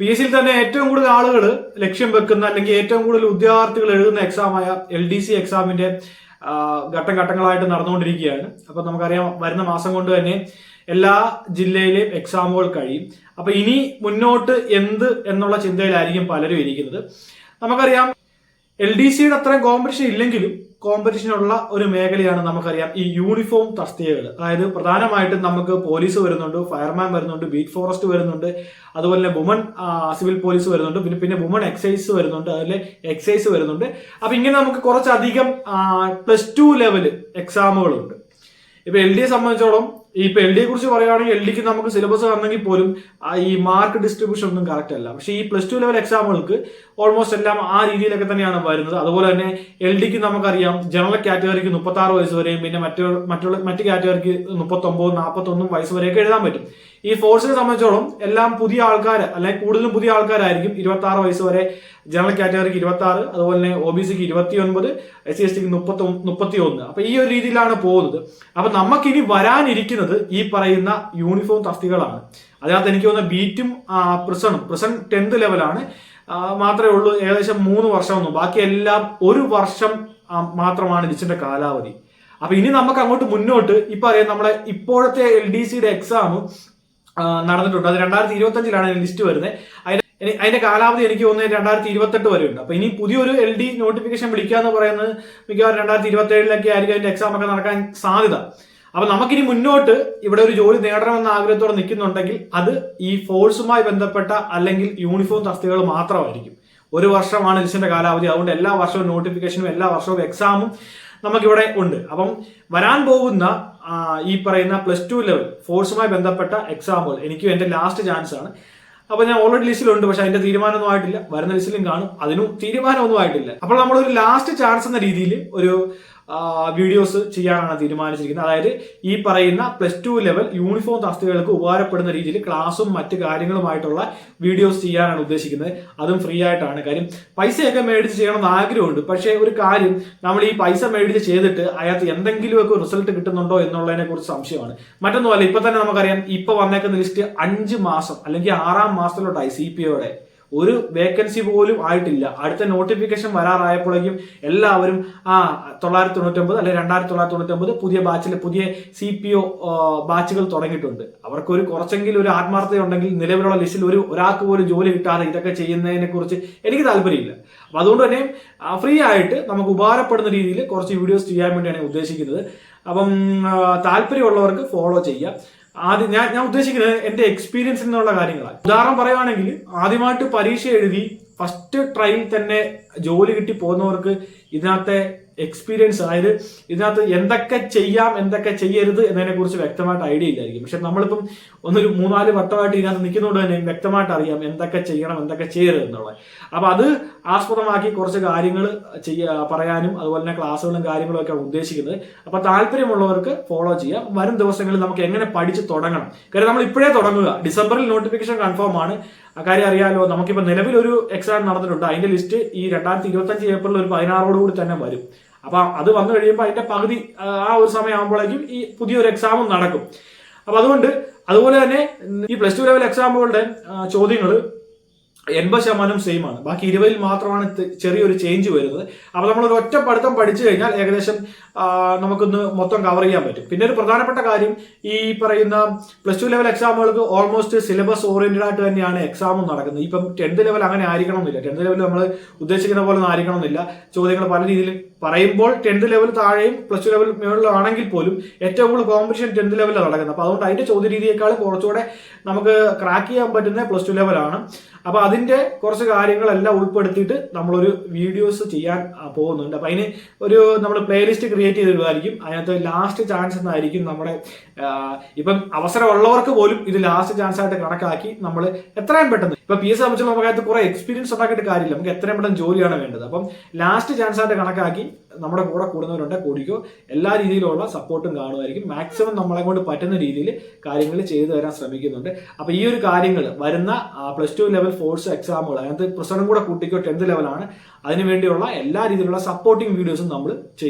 P S സിയിൽ തന്നെ ഏറ്റവും കൂടുതൽ ആളുകൾ ലക്ഷ്യം വെക്കുന്ന അല്ലെങ്കിൽ ഏറ്റവും കൂടുതൽ ഉദ്യോഗാർത്ഥികൾ എഴുതുന്ന എക്സാമായ എൽ ഡി സി എക്സാമിന്റെ ഘട്ടം ഘട്ടങ്ങളായിട്ട് നടന്നുകൊണ്ടിരിക്കുകയാണ്. അപ്പൊ നമുക്കറിയാം വരുന്ന മാസം കൊണ്ട് തന്നെ എല്ലാ ജില്ലയിലെയും എക്സാമുകൾ കഴിയും. അപ്പൊ ഇനി മുന്നോട്ട് എന്ത് എന്നുള്ള ചിന്തയിലായിരിക്കും പലരും ഇരിക്കുന്നത്. നമുക്കറിയാം എൽ ഡി സിയുടെ അത്രയും കോമ്പറ്റീഷൻ ഇല്ലെങ്കിലും കോമ്പറ്റീഷൻ ഉള്ള ഒരു മേഖലയാണ് നമുക്കറിയാം ഈ യൂണിഫോം തസ്തികകൾ അതായത് പ്രധാനമായിട്ടും നമുക്ക് പോലീസ് വരുന്നുണ്ട് ഫയർമാൻ വരുന്നുണ്ട് ബീറ്റ് ഫോറസ്റ്റ് വരുന്നുണ്ട് അതുപോലെ തന്നെ വുമൺ സിവിൽ പോലീസ് വരുന്നുണ്ട് പിന്നെ പിന്നെ വുമൺ എക്സൈസ് വരുന്നുണ്ട് അതിലെ എക്സൈസ് വരുന്നുണ്ട്. അപ്പൊ ഇങ്ങനെ നമുക്ക് കുറച്ചധികം പ്ലസ് ടു ലെവൽ എക്സാമുകളുണ്ട് ഇപ്പൊ എൽ ഡിയെ സംബന്ധിച്ചോളം ഈ ഇപ്പൊ എൽ ഡിയെ കുറിച്ച് പറയുകയാണെങ്കിൽ എൽ ഡിക്ക് നമുക്ക് സിലബസ് വന്നെങ്കിൽ പോലും ഈ മാർക്ക് ഡിസ്ട്രിബ്യൂഷൻ ഒന്നും കറക്റ്റ് അല്ല. പക്ഷേ ഈ പ്ലസ് ടു ലെവൽ എക്സാമുകൾക്ക് ഓൾമോസ്റ്റ് എല്ലാം ആ രീതിയിലൊക്കെ തന്നെയാണ് വരുന്നത്. അതുപോലെ തന്നെ എൽ ഡിക്ക് നമുക്കറിയാം ജനറൽ കാറ്റഗറിക്ക് മുപ്പത്തി ആറ് വയസ്സ് വരെയും പിന്നെ മറ്റു മറ്റുള്ള മറ്റു കാറ്റഗറിക്ക് മുപ്പത്തൊമ്പതും നാൽപ്പത്തൊന്നും വയസ്സ് വരെയൊക്കെ എഴുതാൻ പറ്റും. ഈ ഫോഴ്സിനെ സംബന്ധിച്ചോളം എല്ലാം പുതിയ ആൾക്കാർ അല്ലെങ്കിൽ കൂടുതലും പുതിയ ആൾക്കാരായിരിക്കും. ഇരുപത്തി ആറ് വയസ്സ് വരെ ജനറൽ കാറ്റഗറിക്ക് ഇരുപത്തി ആറ് അതുപോലെ തന്നെ ഒ ബി സിക്ക് ഇരുപത്തി ഒൻപത് എസ് സി എസ് ടിക്ക് മുപ്പത്തി മുപ്പത്തി ഒന്ന് അപ്പൊ ഈ ഒരു രീതിയിലാണ് പോകുന്നത്. അപ്പൊ നമുക്കിനി വരാനിരിക്കുന്നത് ഈ പറയുന്ന യൂണിഫോം തസ്തികളാണ് അതിനകത്ത് എനിക്ക് തോന്നുന്ന ബീറ്റും പ്രിസണും പ്രിസൺ ടെൻത്ത് ലെവലാണ് മാത്രമേ ഉള്ളൂ. ഏകദേശം മൂന്ന് വർഷമൊന്നും ബാക്കി എല്ലാം ഒരു വർഷം മാത്രമാണ് ഇതിന്റെ കാലാവധി. അപ്പൊ ഇനി നമുക്ക് അങ്ങോട്ട് മുന്നോട്ട് ഇപ്പൊ അറിയാം നമ്മളെ ഇപ്പോഴത്തെ എൽ ഡി സിയുടെ എക്സാം നടന്നിട്ടുണ്ട്. അത് രണ്ടായിരത്തി ഇരുപത്തി അഞ്ചിലാണ് ലിസ്റ്റ് വരുന്നത്. അതിന് അതിന്റെ കാലാവധി എനിക്ക് തോന്നുന്നത് രണ്ടായിരത്തി ഇരുപത്തെട്ട് വരെ ഉണ്ട്. അപ്പൊ ഇനി പുതിയൊരു എൽ ഡി നോട്ടിഫിക്കേഷൻ വിളിക്കുക എന്ന് പറയുന്നത് മിക്കവാറും രണ്ടായിരത്തി ഇരുപത്തി ഏഴിലൊക്കെ ആയിരിക്കും അതിന്റെ എക്സാം ഒക്കെ നടക്കാൻ സാധ്യത. അപ്പൊ നമുക്കിനി മുന്നോട്ട് ഇവിടെ ഒരു ജോലി നേടണമെന്ന ആഗ്രഹത്തോടെ നിൽക്കുന്നുണ്ടെങ്കിൽ അത് ഈ ഫോഴ്സുമായി ബന്ധപ്പെട്ട അല്ലെങ്കിൽ യൂണിഫോം തസ്തികകൾ മാത്രമായിരിക്കും. ഒരു വർഷമാണ് ലിസ്റ്റിന്റെ കാലാവധി. അതുകൊണ്ട് എല്ലാ വർഷവും നോട്ടിഫിക്കേഷനും എല്ലാ വർഷവും എക്സാമും നമുക്കിവിടെ ഉണ്ട്. അപ്പം വരാൻ പോകുന്ന ഈ പറയുന്ന പ്ലസ് ടു ലെവൽ ഫോഴ്സുമായി ബന്ധപ്പെട്ട എക്സാമുകൾ എനിക്കും എന്റെ ലാസ്റ്റ് ചാൻസ് ആണ്. അപ്പോൾ ഞാൻ ഓൾറെഡി ലിസ്റ്റിലുണ്ട് പക്ഷെ അതിന്റെ തീരുമാനമൊന്നും ആയിട്ടില്ല. വരുന്ന ലിസ്റ്റിലും കാണും. അതിനും തീരുമാനമൊന്നും ആയിട്ടില്ല. അപ്പോൾ നമ്മളൊരു ലാസ്റ്റ് ചാൻസ് എന്ന രീതിയിൽ ഒരു വീഡിയോസ് ചെയ്യാനാണ് തീരുമാനിച്ചിരിക്കുന്നത്. അതായത് ഈ പറയുന്ന പ്ലസ് ടു ലെവൽ യൂണിഫോം തസ്തികകൾക്ക് ഉപകാരപ്പെടുന്ന രീതിയിൽ ക്ലാസും മറ്റ് കാര്യങ്ങളുമായിട്ടുള്ള വീഡിയോസ് ചെയ്യാനാണ് ഉദ്ദേശിക്കുന്നത്. അതും ഫ്രീ ആയിട്ടാണ്. കാര്യം പൈസയൊക്കെ മേടിച്ച് ചെയ്യണമെന്ന് ആഗ്രഹമുണ്ട്. പക്ഷേ ഒരു കാര്യം നമ്മൾ ഈ പൈസ മേടിച്ച് ചെയ്തിട്ട് അതിനകത്ത് എന്തെങ്കിലുമൊക്കെ റിസൾട്ട് കിട്ടുന്നുണ്ടോ എന്നുള്ളതിനെ കുറിച്ച് സംശയമാണ്. മറ്റൊന്നുമല്ല ഇപ്പൊ തന്നെ നമുക്കറിയാം ഇപ്പൊ വന്നേക്കുന്ന ലിസ്റ്റ് അഞ്ച് മാസം അല്ലെങ്കിൽ ആറാം മാസത്തിലോട്ടായി സി പി ഒയുടെ ഒരു വേക്കൻസി പോലും ആയിട്ടില്ല. അടുത്ത നോട്ടിഫിക്കേഷൻ വരാറായപ്പോഴേക്കും എല്ലാവരും ആ തൊള്ളായിരത്തി തൊണ്ണൂറ്റൊമ്പത് അല്ലെങ്കിൽ രണ്ടായിരത്തി തൊള്ളായിരത്തി തൊണ്ണൂറ്റൊമ്പത് പുതിയ ബാച്ചിൽ പുതിയ സി പി ഒ ബാച്ചുകൾ തുടങ്ങിയിട്ടുണ്ട്. അവർക്ക് ഒരു കുറച്ചെങ്കിലും ഒരു ആത്മാർത്ഥത ഉണ്ടെങ്കിൽ നിലവിലുള്ള ലിസ്റ്റിൽ ഒരു ഒരാൾക്ക് പോലും ജോലി കിട്ടാതെ ഇതൊക്കെ ചെയ്യുന്നതിനെ കുറിച്ച് എനിക്ക് താല്പര്യമില്ല. അപ്പൊ അതുകൊണ്ട് തന്നെ ഫ്രീ ആയിട്ട് നമുക്ക് ഉപകാരപ്പെടുന്ന രീതിയിൽ കുറച്ച് വീഡിയോസ് ചെയ്യാൻ വേണ്ടിയാണ് ഉദ്ദേശിക്കുന്നത്. അപ്പം താല്പര്യമുള്ളവർക്ക് ഫോളോ ചെയ്യാം ആദ്യം ഞാൻ ഞാൻ ഉദ്ദേശിക്കുന്നത് എന്റെ എക്സ്പീരിയൻസിൽ നിന്നുള്ള കാര്യങ്ങളാണ്. ഉദാഹരണം പറയുകയാണെങ്കിൽ ആദ്യമായിട്ട് പരീക്ഷ എഴുതി ഫസ്റ്റ് ട്രയൽ തന്നെ ജോലി കിട്ടി പോകുന്നവർക്ക് ഇതിനകത്തെ എക്സ്പീരിയൻസ് അതായത് ഇതിനകത്ത് എന്തൊക്കെ ചെയ്യാം എന്തൊക്കെ ചെയ്യരുത് എന്നതിനെ കുറിച്ച് വ്യക്തമായിട്ട് ഐഡിയ ഇല്ലായിരിക്കും. പക്ഷെ നമ്മളിപ്പം ഒന്നൊരു മൂന്നാൽ വട്ടമായിട്ട് ഇതിനകത്ത് നിൽക്കുന്നതുകൊണ്ട് തന്നെ വ്യക്തമായിട്ട് അറിയാം എന്തൊക്കെ ചെയ്യണം എന്തൊക്കെ ചെയ്യരുത് എന്നുള്ളത്. അപ്പൊ അത് ആസ്പദമാക്കി കുറച്ച് കാര്യങ്ങൾ ചെയ്യ പറയാനും അതുപോലെ തന്നെ ക്ലാസ്സുകളും കാര്യങ്ങളും ഒക്കെ ഉദ്ദേശിക്കുന്നത്. അപ്പൊ താല്പര്യമുള്ളവർക്ക് ഫോളോ ചെയ്യാം. വരും ദിവസങ്ങളിൽ നമുക്ക് എങ്ങനെ പഠിച്ച് തുടങ്ങണം. കാര്യം നമ്മൾ ഇപ്പോഴേ തുടങ്ങുക. ഡിസംബറിൽ നോട്ടിഫിക്കേഷൻ കൺഫേം ആണ്. കാര്യം അറിയാലോ നമുക്കിപ്പോൾ നിലവിൽ ഒരു എക്സാം നടന്നിട്ടുണ്ട്. അതിന്റെ ലിസ്റ്റ് ഈ രണ്ടായിരത്തി ഇരുപത്തഞ്ച് ഏപ്രിൽ ഒരു പതിനാറോട് കൂടി തന്നെ വരും. അപ്പൊ അത് വന്നു കഴിയുമ്പോൾ അതിന്റെ പകുതി ആ ഒരു സമയമാകുമ്പോഴേക്കും ഈ പുതിയൊരു എക്സാമും നടക്കും. അപ്പൊ അതുകൊണ്ട് അതുപോലെ തന്നെ ഈ പ്ലസ് ടു ലെവൽ എക്സാമുകളുടെ ചോദ്യങ്ങൾ എൺപത് ശതമാനം സെയിം ആണ്. ബാക്കി ഇരുപതിൽ മാത്രമാണ് ചെറിയൊരു ചേഞ്ച് വരുന്നത്. അപ്പൊ നമ്മൾ ഒരു ഒറ്റ പഠിത്തം പഠിച്ചു കഴിഞ്ഞാൽ ഏകദേശം നമുക്കൊന്ന് മൊത്തം കവർ ചെയ്യാൻ പറ്റും. പിന്നെ ഒരു പ്രധാനപ്പെട്ട കാര്യം ഈ പറയുന്ന പ്ലസ് ടു ലെവൽ എക്സാമുകൾക്ക് ഓൾമോസ്റ്റ് സിലബസ് ഓറിയന്റഡ് ആയിട്ട് തന്നെയാണ് എക്സാമും നടക്കുന്നത്. ഇപ്പം ടെൻത്ത് ലെവൽ അങ്ങനെ ആയിരിക്കണമെന്നില്ല. ടെൻത്ത് ലെവൽ നമ്മൾ ഉദ്ദേശിക്കുന്ന പോലെ ഒന്നും ആയിരിക്കണമെന്നില്ല. ചോദ്യങ്ങൾ പല രീതിയിൽ പറയുമ്പോൾ ടെൻത്ത് ലെവൽ താഴെയും പ്ലസ് ടു ലെവൽ മുകളിലും ആണെങ്കിൽ പോലും ഏറ്റവും കൂടുതൽ കോമ്പറ്റീഷൻ ടെൻത്ത് ലെവലിലാണ് നടക്കുന്നത്. അപ്പോൾ അതുകൊണ്ട് അതിന്റെ ചോദ്യ രീതിയേക്കാൾ കുറച്ചുകൂടെ നമുക്ക് ക്രാക്ക് ചെയ്യാൻ പറ്റുന്ന പ്ലസ് ടു ലെവലാണ് അപ്പോൾ അതിന്റെ കുറച്ച് കാര്യങ്ങളെല്ലാം ഉൾപ്പെടുത്തിയിട്ട് നമ്മളൊരു വീഡിയോസ് ചെയ്യാൻ പോകുന്നുണ്ട്. അപ്പോൾ അതിന് ഒരു നമ്മൾ പ്ലേലിസ്റ്റ് ക്രിയേറ്റ് ചെയ്തിടുമായിരിക്കും അതിനകത്ത് ലാസ്റ്റ് ചാൻസ് എന്നായിരിക്കും നമ്മുടെ ഇപ്പം അവസരമുള്ളവർക്ക് പോലും ഇത് ലാസ്റ്റ് ചാൻസ് ആയിട്ട് കണക്കാക്കി നമ്മൾ എത്രയും പെട്ടെന്ന്. ഇപ്പൊ പി എസ് സംബന്ധിച്ച് നമുക്കകത്ത് കുറെ എക്സ്പീരിയൻസ് ഉണ്ടാക്കിയിട്ട് കാര്യമില്ല. നമുക്ക് എത്രയും പെട്ടെന്ന് ജോലിയാണ് വേണ്ടത്. അപ്പം ലാസ്റ്റ് ചാൻസ് ആയിട്ട് കണക്കാക്കി നമ്മുടെ കൂടെ കൂടുന്നവരുണ്ട് കൂടിക്കോ. എല്ലാ രീതിയിലുള്ള സപ്പോർട്ടും കാണുമായിരിക്കും. മാക്സിമം നമ്മളെ കൊണ്ട് പറ്റുന്ന രീതിയിൽ കാര്യങ്ങൾ ചെയ്തു തരാൻ ശ്രമിക്കുന്നുണ്ട്. അപ്പൊ ഈ ഒരു കാര്യങ്ങൾ വരുന്ന പ്ലസ് ടു ലെവൽ ഫോഴ്സ് എക്സാമുകൾ അതിനകത്ത് പ്രസവം കൂടെ കൂട്ടിക്കോ ടെൻത്ത് ലെവലാണ് അതിനുവേണ്ടിയുള്ള എല്ലാ രീതിയിലുള്ള സപ്പോർട്ടിംഗ് വീഡിയോസും നമ്മൾ ചെയ്യുന്നു.